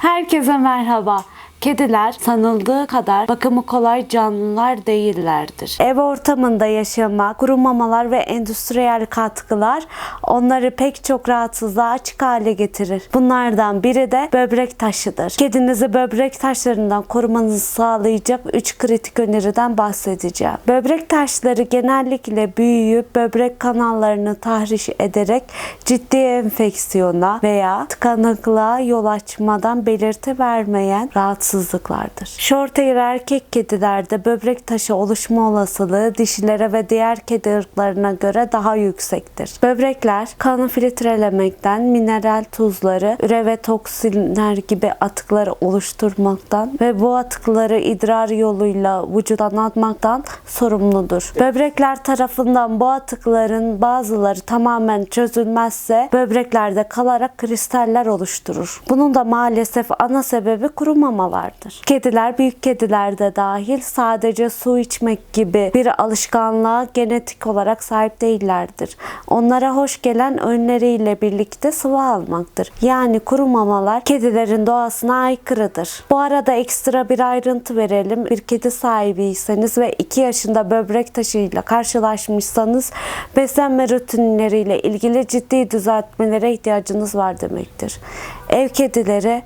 Herkese merhaba. Kediler sanıldığı kadar bakımı kolay canlılar değillerdir. Ev ortamında yaşamak, kuru mamalar ve endüstriyel katkılar onları pek çok rahatsızlığa açık hale getirir. Bunlardan biri de böbrek taşıdır. Kedinizi böbrek taşlarından korumanızı sağlayacak 3 kritik öneriden bahsedeceğim. Böbrek taşları genellikle büyüyüp böbrek kanallarını tahriş ederek ciddi enfeksiyona veya tıkanıklığa yol açmadan belirti vermeyen rahatsızlıklardır. Shorthair erkek kedilerde böbrek taşı oluşma olasılığı dişilere ve diğer kedi ırklarına göre daha yüksektir. Böbrekler kanı filtrelemekten, mineral tuzları, üre ve toksinler gibi atıkları oluşturmaktan ve bu atıkları idrar yoluyla vücudan atmaktan sorumludur. Böbrekler tarafından bu atıkların bazıları tamamen çözülmezse böbreklerde kalarak kristaller oluşturur. Bunun da maalesef ana sebebi kuru mamalardır. Kediler büyük kedilerde dahil sadece su içmek gibi bir alışkanlığa genetik olarak sahip değillerdir. Onlara hoş gelen önleriyle birlikte sıvı almaktır. Yani kuru mamalar kedilerin doğasına aykırıdır. Bu arada ekstra bir ayrıntı verelim. Bir kedi sahibiyseniz ve 2 yaşında böbrek taşıyla karşılaşmışsanız beslenme rutinleriyle ilgili ciddi düzeltmelere ihtiyacınız var demektir. Ev kedileri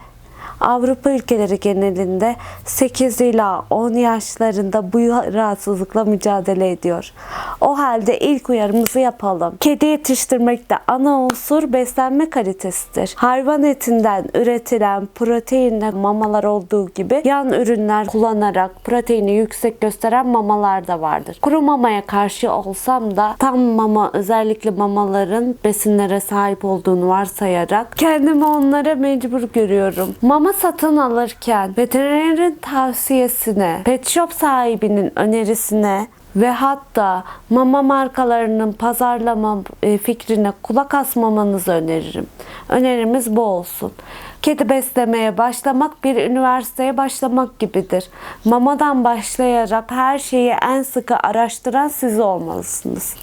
Avrupa ülkeleri genelinde 8 ila 10 yaşlarında bu rahatsızlıkla mücadele ediyor. O halde ilk uyarımızı yapalım. Kedi yetiştirmekte ana unsur beslenme kalitesidir. Hayvan etinden üretilen proteinli mamalar olduğu gibi yan ürünler kullanarak proteini yüksek gösteren mamalar da vardır. Kuru mamaya karşı olsam da tam mama özellikle mamaların besinlere sahip olduğunu varsayarak kendimi onlara mecbur görüyorum. Mama satın alırken veterinerin tavsiyesine, pet shop sahibinin önerisine ve hatta mama markalarının pazarlama e, fikrine kulak asmamanızı öneririm. Önerimiz bu olsun. Kedi beslemeye başlamak bir üniversiteye başlamak gibidir. Mamadan başlayarak her şeyi en sıkı araştıran siz olmalısınız.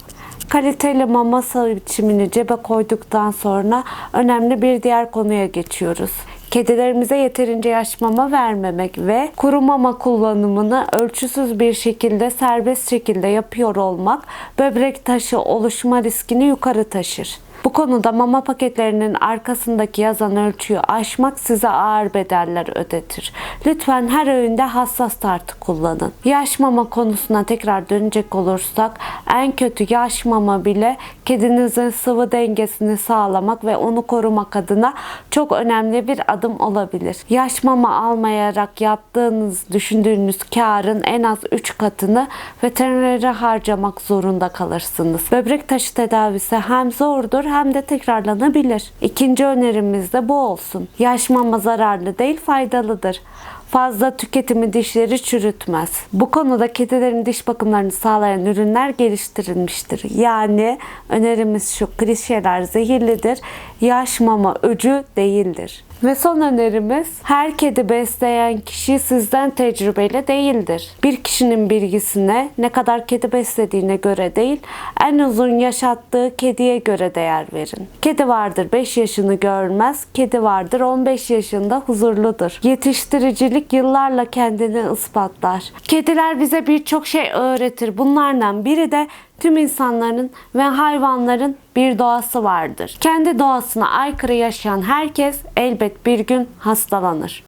Kaliteli mama seçimini cebe koyduktan sonra önemli bir diğer konuya geçiyoruz. Kedilerimize yeterince yaş mama vermemek ve kuru mama kullanımını ölçüsüz bir şekilde serbest şekilde yapıyor olmak böbrek taşı oluşma riskini yukarı taşır. Bu konuda mama paketlerinin arkasındaki yazan ölçüyü aşmak size ağır bedeller ödetir. Lütfen her öğünde hassas tartı kullanın. Yaş mama konusuna tekrar dönecek olursak en kötü yaş mama bile kedinizin sıvı dengesini sağlamak ve onu korumak adına çok önemli bir adım olabilir. Yaş mama almayarak yaptığınız düşündüğünüz karın en az 3 katını veterinere harcamak zorunda kalırsınız. Böbrek taşı tedavisi hem zordur hem de tekrarlanabilir. İkinci önerimiz de bu olsun. Yaş mama zararlı değil faydalıdır. Fazla tüketimi dişleri çürütmez. Bu konuda kedilerin diş bakımlarını sağlayan ürünler geliştirilmiştir. Yani önerimiz şu klişeler zehirlidir. Yaş mama öcü değildir. Ve son önerimiz her kedi besleyen kişi sizden tecrübeli değildir. Bir kişinin bilgisine ne kadar kedi beslediğine göre değil, en uzun yaşattığı kediye göre değer verin. Kedi vardır 5 yaşını görmez, kedi vardır 15 yaşında huzurludur. Yetiştiricilik yıllarla kendini ispatlar. Kediler bize birçok şey öğretir. Bunlardan biri de tüm insanların ve hayvanların bir doğası vardır. Kendi doğasına aykırı yaşayan herkes elbet bir gün hastalanır.